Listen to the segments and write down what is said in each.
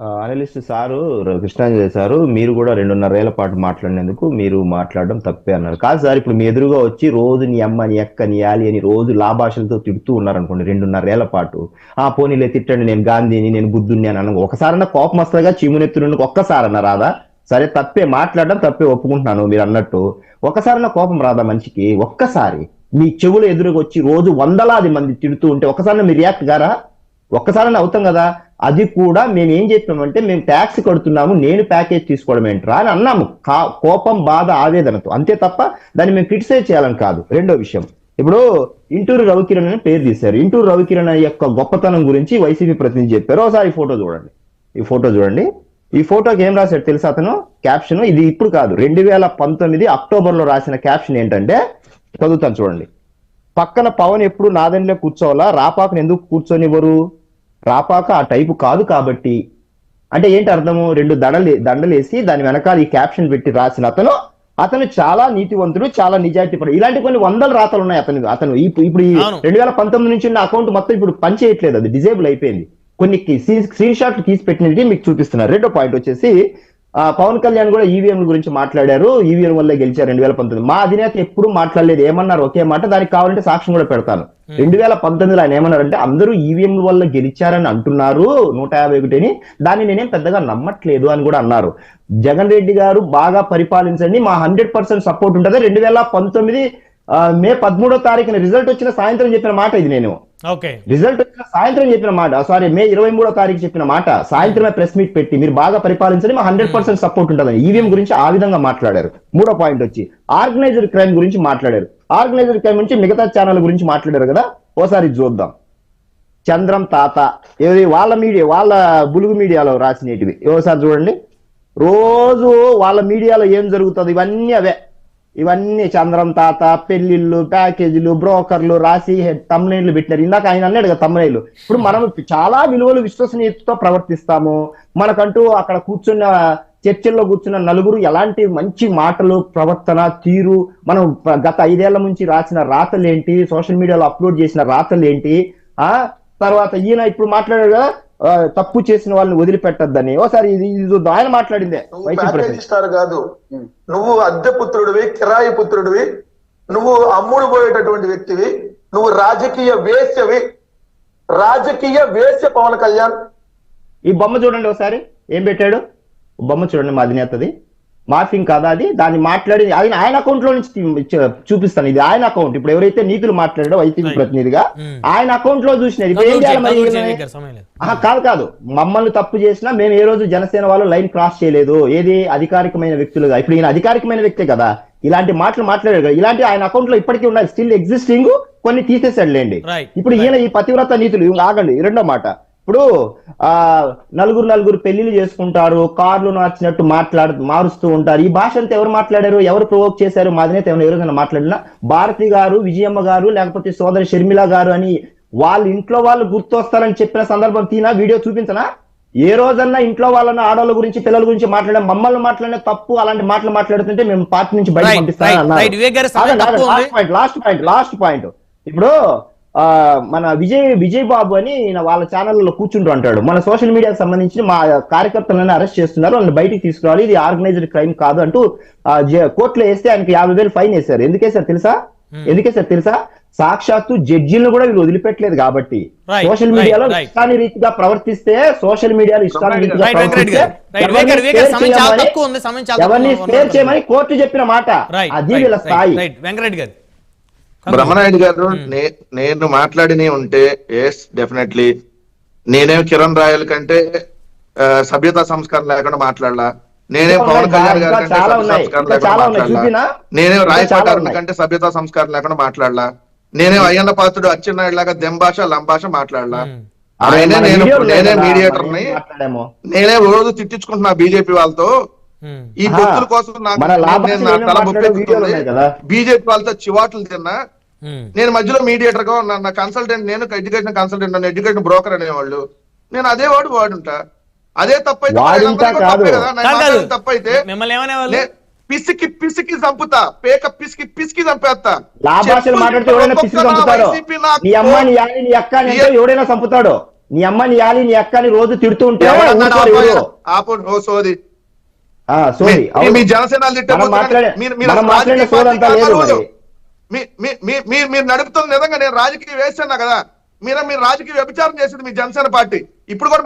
Analyst sir Krishnanjali sir మీరు కూడా రెండున్నర ఏళ్ళ పాటు మాట్లాడినందుకు మీరు మాట్లాడడం తప్పే అన్నారు. కాదు సార్ ఇప్పుడు మీ ఎదురుగా వచ్చి రోజు నీ అమ్మ నీ అక్క నీ ఆలి అని రోజు లాభాషలతో తిడుతూ ఉన్నారనుకోండి రెండున్నర ఏళ్ళ పాటు. ఆ పోనీలే తిట్టండి నేను గాంధీని నేను బుద్ధుని అని అన్న ఒకసారన్నా కోపం వస్తుందిగా ఒక్కసారి ఒక్కసారన్నా రాదా? సరే తప్పే మాట్లాడడం తప్పే ఒప్పుకుంటున్నాను మీరు అన్నట్టు. ఒకసారన్నా కోపం రాదా మనిషికి? ఒక్కసారి. మీ చెవులు ఎదురుగా వచ్చి రోజు వందలాది మంది తిడుతూ ఉంటే ఒకసారి మీరు రియాక్ట్ గారా? ఒక్కసారి అవుతాం కదా? అది కూడా మేము ఏం చెప్పామంటే మేము ట్యాక్స్ కడుతున్నాము నేను ప్యాకేజ్ తీసుకోవడం ఏంట్రా అని అన్నాము. కా- కోపం బాధ ఆవేదనతో. అంతే తప్ప దాన్ని మేము క్రిటిసైజ్ చేయాలని కాదు. రెండో విషయం. ఇప్పుడు ఇంటూరు రవికిరణ్ అని పేరు తీశారు. ఇంటూరు రవికిరణ్ యొక్క గొప్పతనం గురించి వైసీపీ ప్రతినిధి చెప్పారు. ఒకసారి ఈ ఫోటో చూడండి. ఈ ఫోటో చూడండి. ఈ ఫోటోకి ఏం రాశాడు తెలుసా అతను? క్యాప్షన్ ఇది ఇప్పుడు కాదు. రెండు వేల పంతొమ్మిది అక్టోబర్లో రాసిన క్యాప్షన్ ఏంటంటే చదువుతాను చూడండి. పక్కన పవన్ ఎప్పుడు నాదండిలో కూర్చోవాలా? రాపాకను ఎందుకు కూర్చొనివ్వరు? రాపాక ఆ టైపు కాదు కాబట్టి. అంటే ఏంటి అర్థము? రెండు దండలు దండలేసి దాని వెనకాల ఈ క్యాప్షన్ పెట్టి రాసిన అతను అతను చాలా నీతివంతుడు చాలా నిజాయితీ పడు ఇలాంటి కొన్ని వందల రాతలు ఉన్నాయి అతను అతను ఇప్పు- ఇప్పుడు ఈ. రెండు వేల పంతొమ్మిది నుంచి ఉన్న అకౌంట్ మొత్తం ఇప్పుడు పని చేయట్లేదు అది డిజేబుల్ అయిపోయింది. కొన్ని స్క్రీన్ షాట్లు తీసి పెట్టినది మీకు చూపిస్తున్నారు రెండో పాయింట్ వచ్చేసి పవన్ కళ్యాణ్ కూడా ఈవీఎం గురించి మాట్లాడారు. ఈవీఎం వల్ల గెలిచారు రెండు వేల పంతొమ్మిది. మా అధినేత ఎప్పుడు మాట్లాడలేదు. ఏమన్నారు? ఒకే మాట. దానికి కావాలంటే సాక్ష్యం కూడా పెడతాను. రెండు వేల పంతొమ్మిదిలో ఆయన ఏమన్నారంటే అందరూ ఈవీఎం వల్ల గెలిచారని అంటున్నారు. నూట యాభై ఒకటిని. దాన్ని నేనేం పెద్దగా నమ్మట్లేదు అని కూడా అన్నారు. జగన్ రెడ్డి గారు బాగా పరిపాలించండి. మా హండ్రెడ్ పర్సెంట్ సపోర్ట్ ఉంటుంది. రెండు వేల పంతొమ్మిది మే పదమూడో తారీఖున రిజల్ట్ వచ్చిన సాయంత్రం చెప్పిన మాట ఇది నేను. రిజల్ట్ సాయంత్రం చెప్పిన మాట సారీ మే ఇరవై మూడో తారీఖు చెప్పిన మాట సాయంత్రమే ప్రెస్ మీట్ పెట్టి మీరు బాగా పరిపాలించండి మా హండ్రెడ్ పర్సెంట్ సపోర్ట్ ఉంటుందని ఈవీఎం గురించి ఆ విధంగా మాట్లాడారు. మూడో పాయింట్ వచ్చి ఆర్గనైజర్ క్రైమ్ గురించి మాట్లాడారు. ఆర్గనైజర్ క్రైమ్ నుంచి మిగతా ఛానల్ గురించి మాట్లాడారు కదా? ఓసారి చూద్దాం. చంద్రం తాత ఏది వాళ్ళ మీడియా వాళ్ళ బులుగు మీడియాలో రాసినవి. ఓసారి చూడండి. రోజు వాళ్ళ మీడియాలో ఏం జరుగుతుంది? ఇవన్నీ అవే. ఇవన్నీ చంద్రం తాత పెళ్ళిళ్ళు ప్యాకేజీలు బ్రోకర్లు రాసి తమ్నైళ్ళు పెట్టినారు. ఇందాక ఆయన అన్నాడు కదా తమ్నైళ్ళు ఇప్పుడు మనం చాలా విలువలు విశ్వసనీయతతో ప్రవర్తిస్తాము. మనకంటూ అక్కడ కూర్చున్న చర్చల్లో కూర్చున్న నలుగురు ఎలాంటి మంచి మాటలు ప్రవర్తన తీరు మనం గత ఐదేళ్ళ నుంచి రాసిన రాతలేంటి? సోషల్ మీడియాలో అప్లోడ్ చేసిన రాతలేంటి? ఆ? తర్వాత ఈయన ఇప్పుడు మాట్లాడాడు కదా తప్పు చేసిన వాళ్ళని వదిలిపెట్టద్దని. ఓసారి ఇది ఇది ఆయన మాట్లాడిందే స్టార్ కాదు. నువ్వు అద్దె పుత్రుడివి కిరాయి పుత్రుడివి నువ్వు అమ్ముడు పోయేటటువంటి వ్యక్తివి నువ్వు రాజకీయ వేశ్యవి. రాజకీయ వేశ్య పవన్ కళ్యాణ్. ఈ బొమ్మ చూడండి ఒకసారి ఏం పెట్టాడు? బొమ్మ చూడండి మా అధినేతది. మార్ఫింగ్ కాదా అది? దాన్ని మాట్లాడి ఆయన ఆయన అకౌంట్లో నుంచి చూపిస్తాను ఇది. ఆయన అకౌంట్ ఇప్పుడు ఎవరైతే నీతులు మాట్లాడాడో వైసీపీ. ప్రతినిధిగా. ఆయన అకౌంట్లో చూసినది ఇప్పుడు ఏం చేయాలి కాదు కాదు. మమ్మల్ని తప్పు చేసినా మేము ఏ రోజు జనసేన వాళ్ళు లైన్ క్రాస్ చేయలేదు. ఏది అధికారికమైన వ్యక్తులుగా ఇప్పుడు ఈయన అధికారికమైన వ్యక్తే కదా. ఇలాంటి మాటలు మాట్లాడారు కదా. ఇలాంటి ఆయన అకౌంట్లో ఇప్పటికీ ఉన్నాయి. స్టిల్ ఎగ్జిస్టింగ్ కొన్ని తీసేసాడు లేండి. ఇప్పుడు ఈయన ఈ పతివ్రత నీతులు ఇవి ఆగండి. రెండో మాట. ఇప్పుడు ఆ నలుగురు నలుగురు పెళ్ళిళ్ళు చేసుకుంటారు కార్లు నచ్చినట్టు మాట్లాడు మారుస్తూ ఉంటారు. ఈ భాష అంతా ఎవరు మాట్లాడారు? ఎవరు ప్రొవోక్ చేశారు? మా అధినేత ఎవరు ఎవరైనా మాట్లాడినా? భారతి గారు విజయమ్మ గారు లేకపోతే సోదరి షర్మిల గారు అని వాళ్ళ ఇంట్లో వాళ్ళు గుర్తొస్తారని చెప్పిన సందర్భం తీనా? వీడియో చూపించనా? ఏ రోజన్నా ఇంట్లో వాళ్ళని ఆడవాళ్ళ గురించి పిల్లల గురించి మాట్లాడే మమ్మల్ని మాట్లాడిన తప్పు అలాంటి మాటలు మాట్లాడుతుంటే మేము పార్టీ నుంచి బయట తక్కువ ఉంది. Point last point last point ఇప్పుడు మన విజయ్ విజయ్ బాబు అని ఈయన వాళ్ళ ఛానల్లో కూర్చుంటూ అంటాడు. మన సోషల్ మీడియాకి సంబంధించి మా కార్యకర్తలను అరెస్ట్ చేస్తున్నారు. వాళ్ళని బయటికి తీసుకురావాలి. ఇది ఆర్గనైజ్డ్ క్రైమ్ కాదు అంటూ కోర్టులో వేస్తే ఆయనకి యాభై వేలు ఫైన్ వేశారు. ఎందుకేసారు తెలుసా? ఎందుకేసారు తెలుసా? సాక్షాత్తు జడ్జిలను కూడా వీళ్ళు వదిలిపెట్టలేదు కాబట్టి. సోషల్ మీడియాలో. ఇష్టాని రీతిగా ప్రవర్తిస్తే సోషల్ మీడియాలో ఇష్టాని రీతిగా ప్రవర్తిస్తే ఎవరిని స్పేర్. చేయమని కోర్టు చెప్పిన మాట. అది రైట్, వీళ్ళ స్థాయి. వెంకరెడ్డి గారు బ్రహ్మనాయుడు గారు నే- నేను మాట్లాడిని ఉంటే ఎస్ డెఫినెట్లీ నేనేం కిరణ్ రాయల్ కంటే సభ్యతా సంస్కారం లేకుండా మాట్లాడలా. నేనేం పవన్ కళ్యాణ్ గారి కంటే చాలా సభ్యతా ఉన్నాయి, సంస్కారం లేకుండా మాట్లాడలా? నేనేం ఇంకా రాయ చాలా ప్రకారం ఉన్నాయి. కంటే సభ్యతా సంస్కారం లేకుండా మాట్లాడలా. నేనేం అయ్యన్న పాత్రుడు అచ్చెన్నాయుడు లాగా దెంభాష లంభాష మాట్లాడలా. ఆయనే నేను నేనే మీడియేటర్ని నేనే రోజు తిట్టించుకుంటున్నా బీజేపీ వాళ్ళతో. ఈ. పొత్తుల కోసం నాకు. బీజేపీ వాళ్ళతో చివాట్లు తిన్నా. నేను మధ్యలో మీడియేటర్గా నా- నా కన్సల్టెంట్ నేను ఎడ్యుకేషన్ కన్సల్టెంట్ నన్ను ఎడ్యుకేషన్ బ్రోకర్ అనేవాళ్ళు. నేను అదే వాడు వాడుంటా. అదే తప్పైతే తప్పైతే పిసికి పిసికి చంపుతా. పేక పిసికి పిసికి చంపేస్తా. లాభాషలు మాట్లాడితే ఎవడైనా పిసికి ఒక్కొక్క నా చంపుతాడు నీ అమ్మ నీ యాని నీ అక్క నీ అంటే ఎవడైనా చంపుతాడు? నీ అమ్మ నీ ఆలి నీ అక్కని రోజు తిడుతూ ఉంటే ఎవడన్నాడు ఊరుకోరు అబ్బాయి? ఎవరు. ఆపు ఓ సోది. సోది మీ- జనసేన మీరు- నడుపుతున్న నిజంగా నేను రాజకీయ వేస్తున్నా కదా. మీరు మీరు రాజకీయ వ్యభిచారం చేసింది మీ జనసేన పార్టీ. ఇప్పుడు కూడా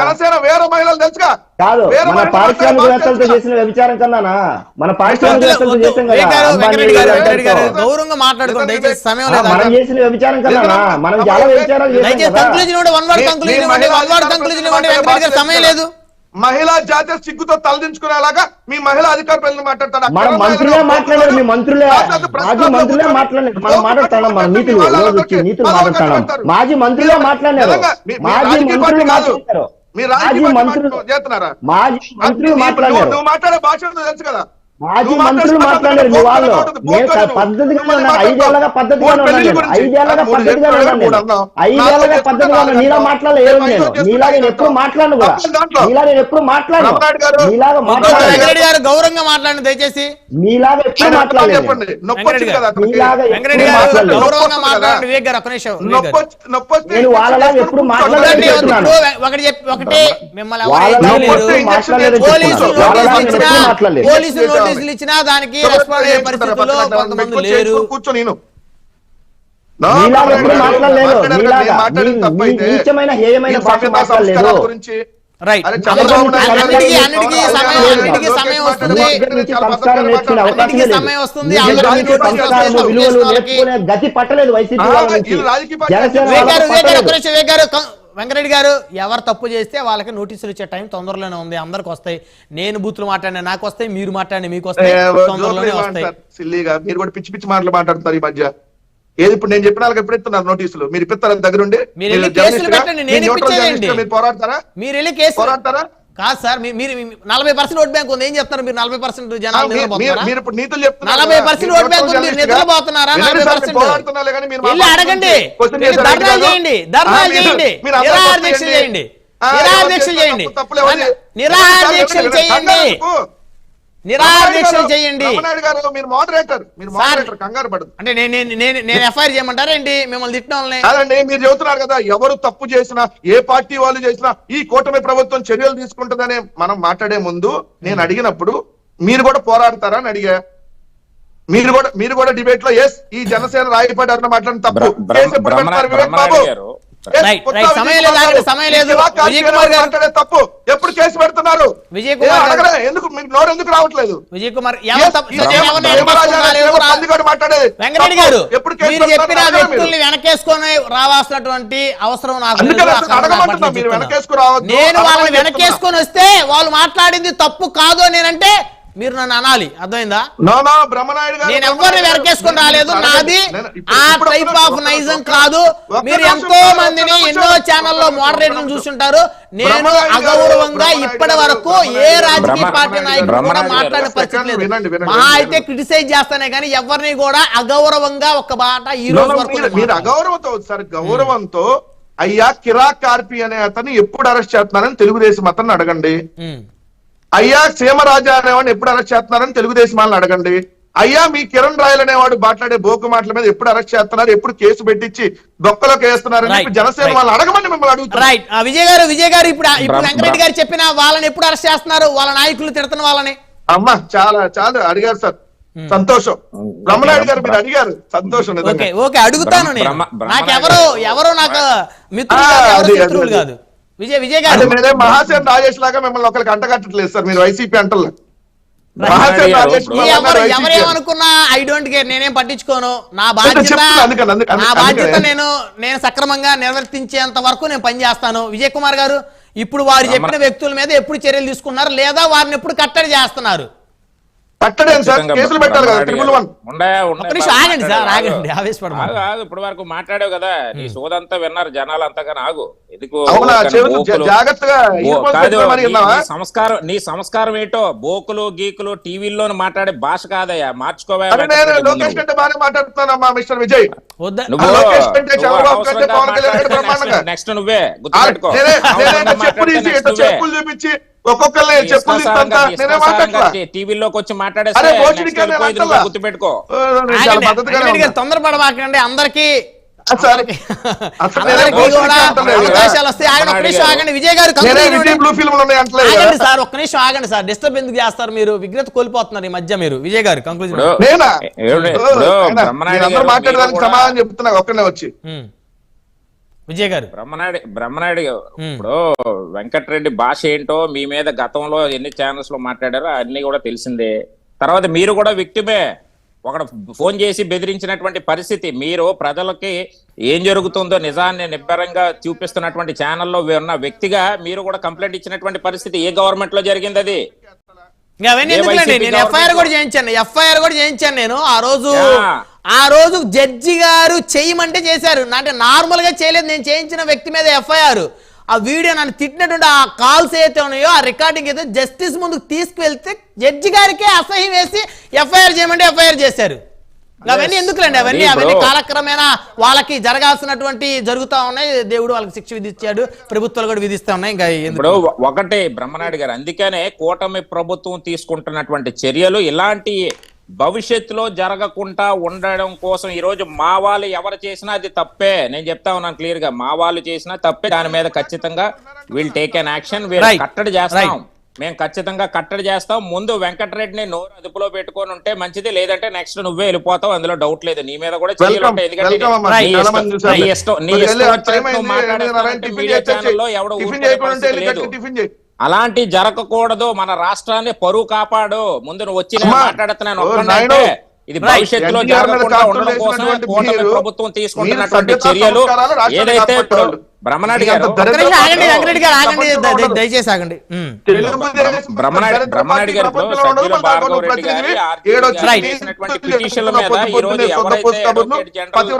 జనసేన వేరే మహిళలు తెలుసుగా? కాదు మన పారిశ్రామికవేత్తలతో? చేసిన వ్యభిచారం కన్నానా మన పారిశ్రామికవేత్తలతో. చేసాం కదా గౌరవంగా మాట్లాడుకోండి. దయచేసి సమయం ఆ, లేదా మనం చేసిన వ్యభిచారం మనం చాలా వ్యభిచారాలు చేసాం సమయం లేదు. మహిళా జాతీయ సిగ్గుతో తలదించుకునేలాగా మీ మహిళా అధికార ప్రజలు మాట్లాడతాడు? మన అక్కడ మంత్రులే మహిళలు మాట్లాడారు మీ మంత్రులే. మాట్లాడుతూ ప్రెస్ మాజీ మంత్రులే మాట్లాడారు మాజీ మంత్రులు. మాట్లాడారు మీ రాజకీయ చేస్తున్నారా? మాట్లాడే భాష తెలుసు కదా. మాజీ మంత్రులు మాట్లాడే మాట్లాడారు మీ వాళ్ళు. పద్ధతిగా ఐదేళ్ళగా పద్ధతిగా. ఐదేళ్ళగా మూడు పద్ధతిగా. ఐదేళ్ళగా నాలుగు పద్ధతిగా నీలా. మాట్లాడలేదు ఐదు నేను. నీలా నేను ఎప్పుడు. మాట్లాడను కూడా. నీలా నేను ఎప్పుడు మాట్లాడను. నీలాగా గారు. గౌరవంగా మాట్లాడండి దయచేసి. నీలాగా ఎప్పుడు మాట్లాడలేదు నేను. వాళ్ళలా ఇంజక్షన్ ఎప్పుడు. మాట్లాడలేదు ఒకటి చెప్పి ఒకటి మిమ్మల్ని ఏం పోలీసులు నోటీసులు ఇచ్చినా దానికి రెస్పాండ్ అయ్యే పరిస్థితుల్లో కొంతమంది లేరు. కూర్చో నేను. గురించి గతి పట్టలేదు వైసీపీ వెంకరెడ్డి గారు ఎవరు తప్పు చేస్తే వాళ్ళకి నోటీసులు ఇచ్చే టైం తొందరలోనే ఉంది. అందరికి వస్తాయి. నేను బూతులు మాట్లాడినా నాకు వస్తాయి మీరు మాట్లాడినా మీకు వస్తాయి. తొందరలోనే వస్తాయి. సిల్లీగా మీరు కూడా పిచ్చి పిచ్చి మాటలు మాట్లాడుతున్నారు ఈ మధ్య. ఏది ఇప్పుడు నేను చెప్పిన వాళ్ళకి ఎప్పుడు ఇస్తున్నారు నోటీసులు? మీరు ఇప్పిస్తారా దగ్గరుండి? పోరాడతారా? మీరు వెళ్ళి కేసు పోరాడతారా? కాదు సార్ మీరు నలభై పర్సెంట్ ఓట్ బ్యాంక్ ఉంది. ఏం చెప్తారు మీరు నలభై పర్సెంట్ జనాలు నలభై. పర్సెంట్ ఓట్ బ్యాంక్ ఉంది నిద్రపోతున్నారా? నలభై పర్సెంట్ అడగండి. ధర్నాలు? చేయండి ధర్నాలు చేయండి నిరాహార దీక్షలు చేయండి. నిరాహార దీక్షలు చేయండి. నిరాహార దీక్షలు చేయండి. కంగారు పడకు. నిరాహార రమణాయుడు దీక్షలు గారు, చేయండి మీరు మోడరేటర్ మీరు మోడరేటర్ కంగారు పడదు అంటే నేను నేను నేను నేను ఎఫ్ఐఆర్ చేయమంటారా ఏంటి? మిమ్మల్ని కాదండి మీరు చెబుతున్నారు కదా ఎవరు తప్పు చేసినా ఏ పార్టీ వాళ్ళు చేసినా ఈ కూటమి ప్రభుత్వం చర్యలు తీసుకుంటుందని మనం మాట్లాడే ముందు నేను అడిగినప్పుడు మీరు కూడా పోరాడతారా అని అడిగా. మీరు కూడా మీరు కూడా డిబేట్లో ఎస్ ఈ జనసేన రాయపాటి మాట్లాడిన తప్పు. తప్పు. ఎప్పుడు కేసు పెడుతున్నారు? విజయ్ కుమార్ ఎందుకు? మీకు నోరు ఎందుకు రావట్లేదు? విజయ్ కుమార్ వెంకటరెడ్డి. గారు మీరు చెప్పిన? వ్యక్తుల్ని వెనకేసుకొని రావాల్సినటువంటి అవసరం నాకు నేను వాళ్ళని వెనకేసుకొని వస్తే వాళ్ళు మాట్లాడింది తప్పు కాదు అని నేనంటే మీరు నన్ను అనాలి. అర్థమైందా? నో నో బ్రహ్మనాయుడు గారు నేను ఎవరిని వెనకేసుకొని రాలేదు. నాది ఆ టైప్ ఆఫ్ నైజం కాదు. మీరు ఎంతో మందిని ఎన్నో ఛానల్లో మోడరేటర్లు చూస్తుంటారు. నేను అగౌరవంగా ఇప్పటి వరకు ఏ రాజకీయ పార్టీ నాయకుడు కూడా మాట్లాడే పరిస్థితి లేదు మహా. అయితే క్రిటిసైజ్ చేస్తానే కానీ ఎవరిని కూడా అగౌరవంగా ఒక మాట ఈ రోజు వరకు మీరు-. అగౌరవంతో సార్ గౌరవంతో అయ్యా కిరాక్ కార్పి అనే అతన్ని ఎప్పుడు అరెస్ట్ చేస్తున్నారని తెలుగుదేశం అతన్ని అడగండి. అయ్యా సీమరాజా అనేవాడిని ఎప్పుడు అరెస్ట్ చేస్తున్నారని తెలుగుదేశం వాళ్ళని అడగండి. అయ్యా మీ కిరణ్ రాయల్ అనేవాడు మాట్లాడే బోకు మాటల మీద ఎప్పుడు అరెస్ట్ చేస్తున్నారు ఎప్పుడు కేసు పెట్టించి దొక్కలోకి వేస్తున్నారని చెప్పి జనసేన. వాళ్ళని అడగమని మిమ్మల్ని రైట్ ఆ విజయ్ గారు విజయ్ గారు ఇప్పుడు ఇప్పుడు వెంకరెడ్డి గారు చెప్పిన వాళ్ళని ఎప్పుడు అరెస్ట్ చేస్తున్నారు? వాళ్ళ నాయకులు తిడుతున్న వాళ్ళని. అమ్మా చాలా చాలా అడిగారు సార్. సంతోషం. రమణాయుడు గారు మీరు అడిగారు. సంతోషం. ఓకే ఓకే అడుగుతాను నాకెవరు ఎవరు నాకు మిత్రులు కాదు, విజయ్ విజయ్ గారు. మీరే మహాసేన్ రాజేష్ లాగా మిమ్మల్ని ఒకరికి అంటగట్టట్లేదు సార్ మీరు వైసీపీ అంటలే. మహాసేన్ గారు, రాజేష్ ఇప్పుడు ఈ మిమ్మల్ని ఎవరు అన్నారు ఎవరు వైసీపీ అని. ఏమనుకున్నా ఐ డోంట్ కేర్ నేనేం పట్టించుకోను. నా బాధ్యత చెప్తున్నా, అందుకని, అందుకని, నా. బాధ్యత నేను నేను సక్రమంగా నిర్వర్తించేంత వరకు నేను పనిచేస్తాను విజయ్ కుమార్ గారు ఇప్పుడు వారు చెప్పిన వ్యక్తుల మీద ఎప్పుడు చర్యలు తీసుకున్నారు? లేదా వారిని ఎప్పుడు కట్టడి చేస్తున్నారు? సార్? కేసులు పెట్టాలి కదా ట్రిపుల్ వన్. బాగా ఆగండి సార్. ఆగండి, ఇప్పుడు వరకు మాట్లాడావు కదా నీ సోదంతా విన్నారు జనాలు అంతగానే ఆగు. ఎందుకు బోకులు- జాగ్రత్తగా సంస్కారం నీ సంస్కారం ఏంటో? బోకులు గీకులు టీవీల్లో మాట్లాడే భాష కాదయ్యా మార్చుకోవా లోకేష్ కంటే మిస్టర్ విజయ్. నెక్స్ట్- నువ్వే గుర్తుపెట్టుకో. చెప్పులు చూపించి ఒక్కొక్కరిని చెప్పులు ఇస్తా నేనే మాట్లాడలా టీవీలోకి వచ్చి మాట్లాడేస్తే అంటలా. గుర్తుపెట్టుకో. తొందరపడబాకండి అందరికి సరే. ఒక్క నిమిషం ఆగండి. సార్ ఒక్క నిమిషం ఆగండి సార్. డిస్టర్బ్ ఎందుకు చేస్తారు మీరు? విగ్రత కోల్పోతున్నారు ఈ మధ్య మీరు. విజయ్ గారు కంక్లూజన్ మాట్లాడడానికి సమాధానం చెప్తున్నా ఒక్కనే వచ్చి. విజయ్ గారు. బ్రహ్మనాయుడు బ్రహ్మనాయుడు. ఇప్పుడు వెంకటరెడ్డి భాష ఏంటో మీ మీద గతంలో ఎన్ని ఛానల్స్లో మాట్లాడారో అన్ని కూడా తెలిసిందే. తర్వాత మీరు కూడా విక్టిమే ఒకడు ఫోన్ చేసి బెదిరించినటువంటి పరిస్థితి. మీరు ప్రజలకి ఏం జరుగుతుందో నిజాన్ని నిబ్బరంగా చూపిస్తున్నటువంటి ఛానల్లో ఉన్న వ్యక్తిగా మీరు కూడా కంప్లైంట్ ఇచ్చినటువంటి పరిస్థితి ఏ గవర్నమెంట్లో జరిగింది అది? నేను ఎఫ్ఐఆర్ కూడా చేయించాను. ఎఫ్ఐఆర్ కూడా చేయించాను నేను. ఆ రోజు. ఆ రోజు జడ్జి గారు చేయమంటే చేశారు. అంటే నార్మల్గా చేయలేదు. నేను చేయించిన వ్యక్తి మీద ఎఫ్ఐఆర్. ఆ వీడియో నన్ను తిట్టినటువంటి ఆ కాల్స్ ఏదైతే ఉన్నాయో ఆ రికార్డింగ్ అయితే జస్టిస్ ముందుకు తీసుకువెళ్తే జడ్జి గారికే అసహ్యం వేసి ఎఫ్ఐఆర్ చేయమంటే ఎఫ్ఐఆర్ చేశారు. అవన్నీ ఎందుకులేండి? అవన్నీ అవన్నీ. కాలక్రమేణా వాళ్ళకి జరగాల్సినటువంటి జరుగుతా ఉన్నాయి. దేవుడు వాళ్ళకి శిక్ష విధించాడు ప్రభుత్వాలు కూడా విధిస్తా ఉన్నాయి. ఇంకా ఇప్పుడు ఒకటే బ్రహ్మనాయుడు గారు. అందుకనే కూటమి ప్రభుత్వం తీసుకుంటున్నటువంటి చర్యలు ఇలాంటి భవిష్యత్తులో జరగకుండా ఉండడం కోసం ఈ రోజు మా వాళ్ళు ఎవరు చేసినా అది తప్పే. నేను చెప్తా ఉన్నాను క్లియర్గా మా వాళ్ళు చేసినా తప్పే. దాని మీద ఖచ్చితంగా వీల్ టేక్ అన్ యాక్షన్. కట్టడి చేస్తాం. మేము ఖచ్చితంగా కట్టడి చేస్తాం. ముందు వెంకటరెడ్డిని నోరు అదుపులో పెట్టుకొని ఉంటే మంచిది. లేదంటే నెక్స్ట్ నువ్వే వెళ్ళిపోతావు. అందులో డౌట్ లేదు. నీ మీద కూడా ఉంటాయి ఎందుకంటే. నీ ఇష్టం- నీ ఇష్టం. మీడియా చేసేసి, ఛానల్లో ఎవడు లేదు. అలాంటి జరగకూడదు. మన రాష్ట్రాన్ని పరువు కాపాడు. ముందు నువ్వు వచ్చి మాట్లాడుతున్నాను ఇది. భవిష్యత్తులో జరగకుండా ఉండడం వేసినటువంటి కూటమి ప్రభుత్వం తీసుకుంటున్నటువంటి చర్యలు. ఏదైతే ఇప్పుడు. బ్రహ్మనాయుడు గారు. దయచేసి ఆగండి. బ్రహ్మనాయుడు బ్రహ్మనాయుడు గారు భార్గవ రెడ్డి గారి పిటిషన్ల మీద ఈ రోజు సొంత ఎవరైతే